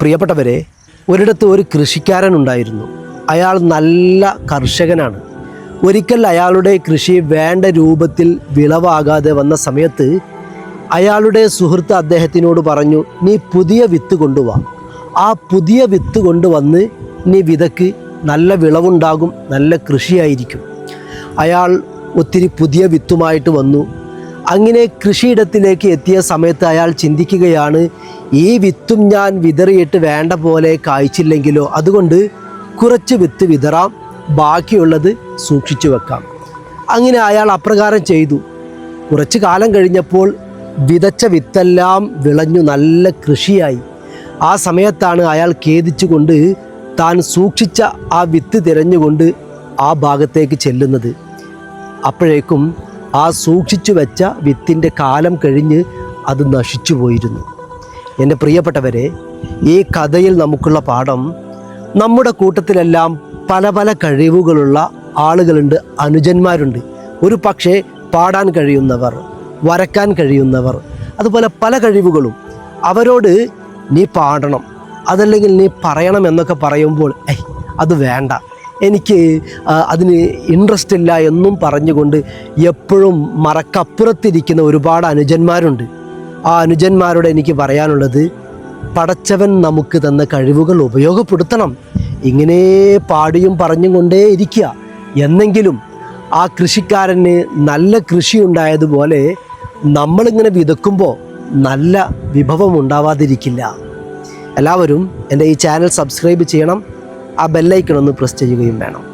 പ്രിയപ്പെട്ടവരെ ഒരിടത്ത് ഒരു കൃഷിക്കാരൻ ഉണ്ടായിരുന്നു അയാൾ നല്ല കർഷകനാണ്. ഒരിക്കൽ അയാളുടെ കൃഷി വേണ്ട രൂപത്തിൽ വിളവാകാതെ വന്ന സമയത്ത് അയാളുടെ സുഹൃത്ത് അദ്ദേഹത്തിനോട് പറഞ്ഞു നീ പുതിയ വിത്ത് കൊണ്ടുവാ. ആ പുതിയ വിത്ത് കൊണ്ടുവന്ന് നീ വിതക്ക്. നല്ല വിളവുണ്ടാകും നല്ല കൃഷിയായിരിക്കും. അയാൾ ഒത്തിരി പുതിയ വിത്തുമായിട്ട് വന്നു. അങ്ങനെ കൃഷിയിടത്തിലേക്ക് എത്തിയ സമയത്ത് അയാൾ ചിന്തിക്കുകയാണ് ഈ വിത്തും ഞാൻ വിതറിയിട്ട് വേണ്ട പോലെ കായ്ച്ചില്ലെങ്കിലോ? അതുകൊണ്ട് കുറച്ച് വിത്ത് വിതറാം ബാക്കിയുള്ളത് സൂക്ഷിച്ചു വെക്കാം. അങ്ങനെ അയാൾ അപ്രകാരം ചെയ്തു. കുറച്ച് കാലം കഴിഞ്ഞപ്പോൾ വിതച്ച വിത്തെല്ലാം വിളഞ്ഞു നല്ല കൃഷിയായി. ആ സമയത്താണ് അയാൾ ഖേദിച്ചുകൊണ്ട് താൻ സൂക്ഷിച്ച ആ വിത്ത് തിരഞ്ഞുകൊണ്ട് ആ ഭാഗത്തേക്ക് ചെല്ലുന്നത്. അപ്പോഴേക്കും ആ സൂക്ഷിച്ചു വെച്ച വിത്തിന്റെ കാലം കഴിഞ്ഞ് അത് നശിച്ചു പോയിരുന്നു. എന്റെ പ്രിയപ്പെട്ടവരെ ഈ കഥയിൽ നമുക്കുള്ള പാഠം നമ്മുടെ കൂട്ടത്തിലെല്ലാം പല പല കഴിവുകളുള്ള ആളുകളുണ്ട് അനുജന്മാരുണ്ട്. ഒരു പക്ഷേ പാടാൻ കഴിയുന്നവർ വരക്കാൻ കഴിയുന്നവർ അതുപോലെ പല കഴിവുകളും. അവരോട് നീ പാടണം അതല്ലെങ്കിൽ നീ പറയണം എന്നൊക്കെ പറയുമ്പോൾ അത് വേണ്ട. എനിക്ക് അതിന് ഇൻട്രസ്റ്റ് ഇല്ല എന്നും പറഞ്ഞുകൊണ്ട് എപ്പോഴും മറക്കപ്പുറത്തിരിക്കുന്ന ഒരുപാട് അനുജന്മാരുണ്ട്. ആ അനുജന്മാരോട് എനിക്ക് പറയാനുള്ളത് പടച്ചവൻ നമുക്ക് തന്ന കഴിവുകൾ ഉപയോഗപ്പെടുത്തണം. ഇങ്ങനെ പാടിയും പറഞ്ഞും കൊണ്ടേ ഇരിക്കുക. എന്നെങ്കിലും ആ കൃഷിക്കാരന് നല്ല കൃഷി ഉണ്ടായതുപോലെ നമ്മളിങ്ങനെ വിതക്കുമ്പോൾ നല്ല വിഭവം ഉണ്ടാവാതിരിക്കില്ല. എല്ലാവരും എന്റെ ഈ ചാനൽ സബ്സ്ക്രൈബ് ചെയ്യണം. ആ ബെല്ലൈക്കൺ ഒന്ന് പ്രസ് ചെയ്യുകയും വേണം.